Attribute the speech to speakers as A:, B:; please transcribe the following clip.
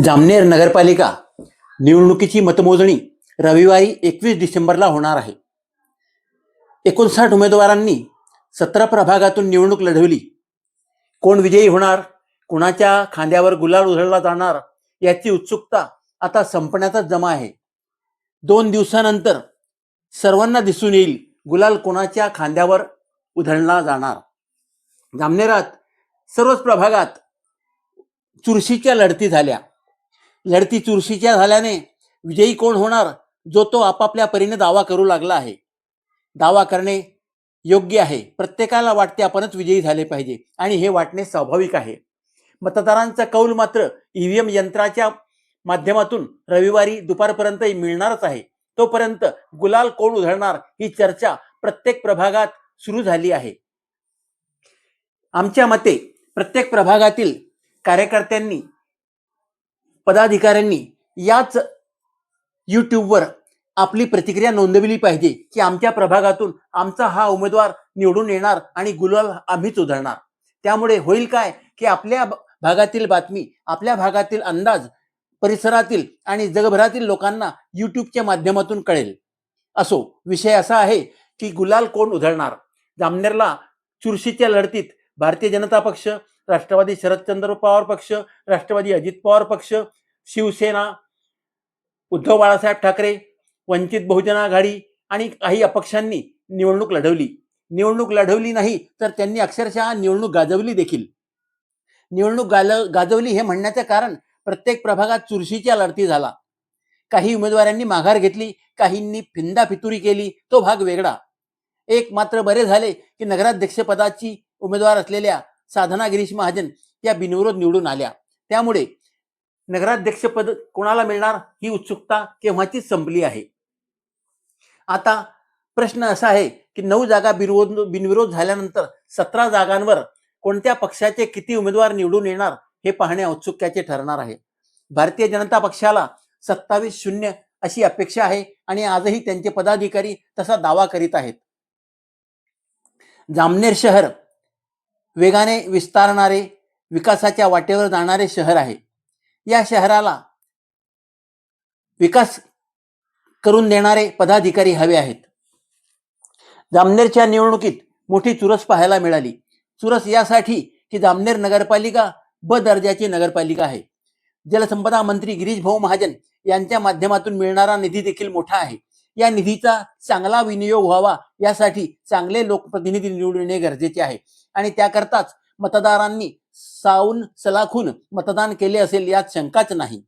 A: जामनेर नगरपालिका निवडणुकीची मतमोजणी रविवारी एकवीस डिसेंबरला होणार आहे. एकोणसाठ उमेदवारांनी सतरा प्रभागातून निवडणूक लढवली. कोण विजयी होणार कोणाच्या खांद्यावर गुलाल उधळला जाणार याची उत्सुकता आता संपण्याचाच जमा आहे. दोन दिवसानंतर सर्वांना दिसून येईल गुलाल कोणाच्या खांद्यावर उधळला जाणार. जामनेरात सर्वच प्रभागात चुरशीच्या लढती झाल्या. लढती चुरशीच्या झाल्याने विजयी कोण होणार जो तो आपापल्या परीने दावा करू लागला आहे. दावा करणे योग्य आहे. प्रत्येकाला वाटते आपणच विजयी झाले पाहिजे आणि हे वाटणे स्वाभाविक आहे. मतदारांचा कौल मात्र ईव्हीएम यंत्राच्या माध्यमातून रविवारी दुपारपर्यंत मिळणारच आहे. तोपर्यंत गुलाल कोण उधळणार ही चर्चा प्रत्येक प्रभागात सुरू झाली आहे. आमच्या मते प्रत्येक प्रभागातील कार्यकर्त्यांनी पदाधिकाऱ्यांनी याच यूट्यूबवर आपली प्रतिक्रिया नोंदवली पाहिजे की आमच्या प्रभागातून आमचा हा उमेदवार निवडून येणार आणि गुलाल आम्हीच उधळणार. त्यामुळे होईल काय की आपल्या भागातील बातमी आपल्या भागातील अंदाज परिसरातील आणि जगभरातील लोकांना यूट्यूबच्या माध्यमातून कळेल. असो विषय असा आहे की गुलाल कोण उधळणार? जामनेरला चुरशीच्या लढतीत भारतीय जनता पक्ष राष्ट्रवादी शरदचंद्र पवार पक्ष राष्ट्रवादी अजित पवार पक्ष शिवसेना उद्धव बाळासाहेब ठाकरे वंचित बहुजन आघाडी आणि काही अपक्षांनी निवडणूक लढवली. निवडणूक लढवली नाही तर त्यांनी अक्षरशः निवडणूक गाजवली देखील. निवडणूक गाल गाजवली हे म्हणण्याचं कारण प्रत्येक प्रभागात चुरशीच्या लढती झाला. काही उमेदवारांनी माघार घेतली काहींनी फिंदा फितुरी केली तो भाग वेगळा. एक मात्र बरे झाले की नगराध्यक्षपदाची उमेदवार असलेल्या साधना गिरीश महाजन या बिनविरोध निवडून आल्या. त्यामुळे नगराध्यक्षपद कोणाला मिळणार ही उत्सुकता केव्हाचीच संपली आहे. आता प्रश्न असा आहे की नऊ जागा बिनविरोध बिनविरोध झाल्यानंतर सतरा जागांवर कोणत्या पक्षाचे किती उमेदवार निवडून येणार हे पाहणे औत्सुक्याचे ठरणार आहे. भारतीय जनता पक्षाला सत्तावीस शून्य अशी अपेक्षा आहे आणि आजही त्यांचे पदाधिकारी तसा दावा करीत आहेत. जामनेर शहर वेगाने विस्तारणारे विकासाच्या वाटेवर जाणारे शहर आहे. या शहराला विकास करून देणारे पदाधिकारी हवे आहेत. जामनेरच्या निवडणुकीत मोठी चुरस पाहायला मिळाली. चुरस यासाठी की जामनेर नगरपालिका ब दर्जाची नगरपालिका आहे. जलसंपदा मंत्री गिरीश भाऊ महाजन यांच्या माध्यमातून मिळणारा निधी देखील मोठा आहे. या निधीचा चांगला विनियोग व्हावा यासाठी चांगले लोकप्रतिनिधी निवडणे गरजेचे आहे. आणि त्याकरताच मतदारांनी साऊन सलाखून मतदान केले असेल यात शंकाच नाही.